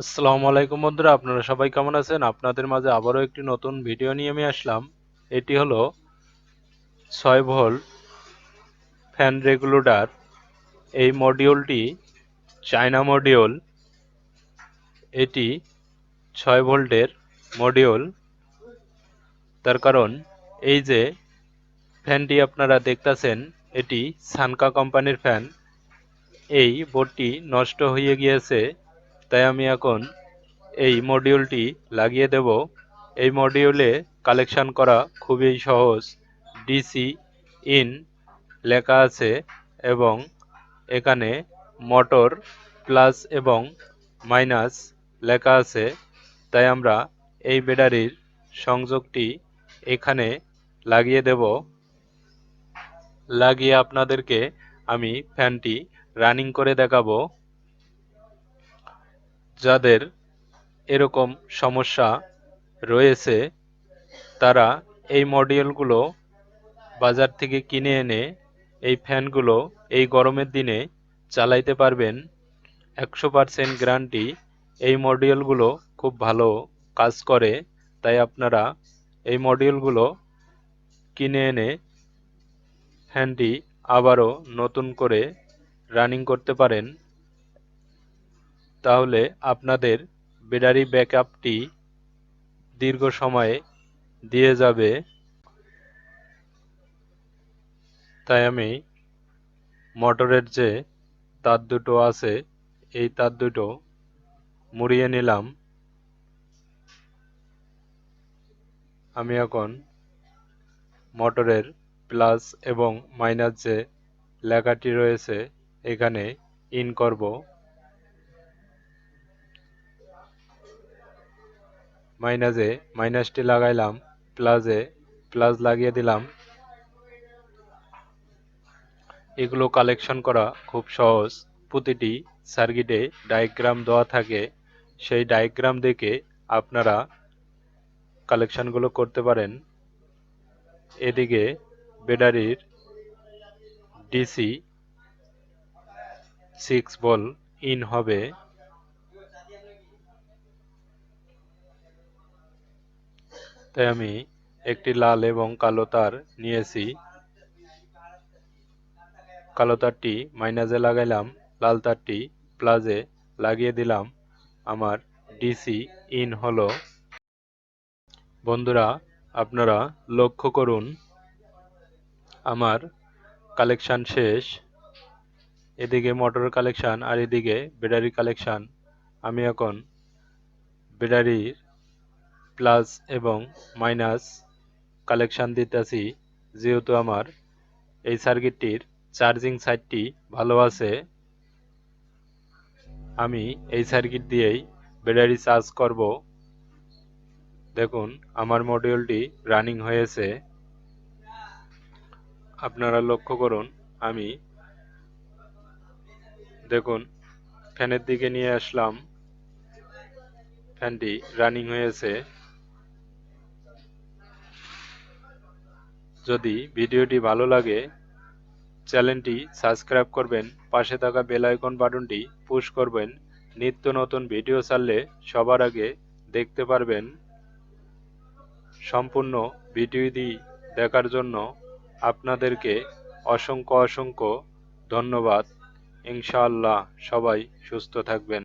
আসসালামু আলাইকুম বন্ধুরা, আপনারা সবাই কেমন আছেন? আপনাদের মাঝে আবারও একটি নতুন ভিডিও নিয়ে আমি আসলাম। এটি হলো ছয় ভোল্ট ফ্যান রেগুলেটর। এই মডিউলটি চায়না মডিউল এটি ছয় ভোল্টের মডিউল তার কারণ এই যে ফ্যানটি আপনারা দেখতাছেন, এটি সানকা কোম্পানির ফ্যান। এই বোর্ডটি নষ্ট হয়ে গিয়েছে। তাই আমি এখন এই মডিউলটি লাগিয়ে দেব। এই মডিউলে কালেকশন করা খুবই সহজ। ডিসি ইন লেখা আছে এবং এখানে মোটর প্লাস এবং মাইনাস লেখা আছে। তাই আমরা এই ব্যাটারির সংযোগটি এখানে লাগিয়ে দেব। লাগিয়ে আপনাদেরকে আমি ফ্যানটি রানিং করে দেখাবো। যাদের এরকম সমস্যা রয়েছে, তারা এই মডিউলগুলো বাজার থেকে কিনে এনে এই ফ্যানগুলো এই গরমের দিনে চালাইতে পারবেন। একশো পারসেন্ট গ্যারান্টি এই মডিউলগুলো খুব ভালো কাজ করে, তাই আপনারা এই মডিউলগুলো কিনে এনে ফ্যানটি আবারও নতুন করে রানিং করতে পারেন। তাহলে আপনাদের ব্যাটারি ব্যাকআপটি দীর্ঘ সময়ে দিয়ে যাবে। তাই আমি মোটরের যে তার দুটো আছে, এই তার দুটো মুড়িয়ে নিলাম। আমি এখন মোটরের প্লাস এবং মাইনাস যে লেখাটি রয়েছে, এখানে ইন করব। মাইনাসে মাইনাসটি লাগাইলাম প্লাসে প্লাস লাগিয়ে দিলাম। এগুলো কালেকশন করা খুব সহজ। প্রতিটি সার্কিটে ডায়াগ্রাম দেওয়া থাকে। সেই ডায়াগ্রাম দেখে আপনারা কালেকশনগুলো করতে পারেন। এদিকে ব্যাটারির ডিসি সিক্স বল ইন হবে। তাই আমি একটি লাল এবং কালো তার নিয়েছি। কালো তারটি মাইনাসে লাগাইলাম, লাল তারটি প্লাজে লাগিয়ে দিলাম। আমার ডিসি ইন হলো। বন্ধুরা, আপনারা লক্ষ্য করুন, আমার কালেকশান শেষ। এদিকে মোটর কালেকশান আর এদিকে ব্যাটারি কালেকশান। আমি এখন ব্যাটারির প্লাস এবং মাইনাস কালেকশান দিতেছি, যেহেতু আমার এই সার্কিটটির চার্জিং সাইডটি ভালো আছে, আমি এই সার্কিট দিয়েই ব্যাটারি চার্জ করব। দেখুন, আমার মডিউলটি রানিং হয়েছে। আপনারা লক্ষ্য করুন, আমি দেখুন, ফ্যানের দিকে নিয়ে আসলাম। ফ্যানটি রানিং হয়েছে। যদি ভিডিওটি ভালো লাগে, চ্যানেলটি সাবস্ক্রাইব করবেন, পাশে থাকা বেল আইকন বাটনটি পুশ করবেন। নিত্য নতুন ভিডিও ছাড়লে সবার আগে দেখতে পারবেন সম্পূর্ণ ভিডিওটি দেখার জন্য আপনাদেরকে অসংখ্য অসংখ্য ধন্যবাদ। ইনশাআল্লাহ সবাই সুস্থ থাকবেন।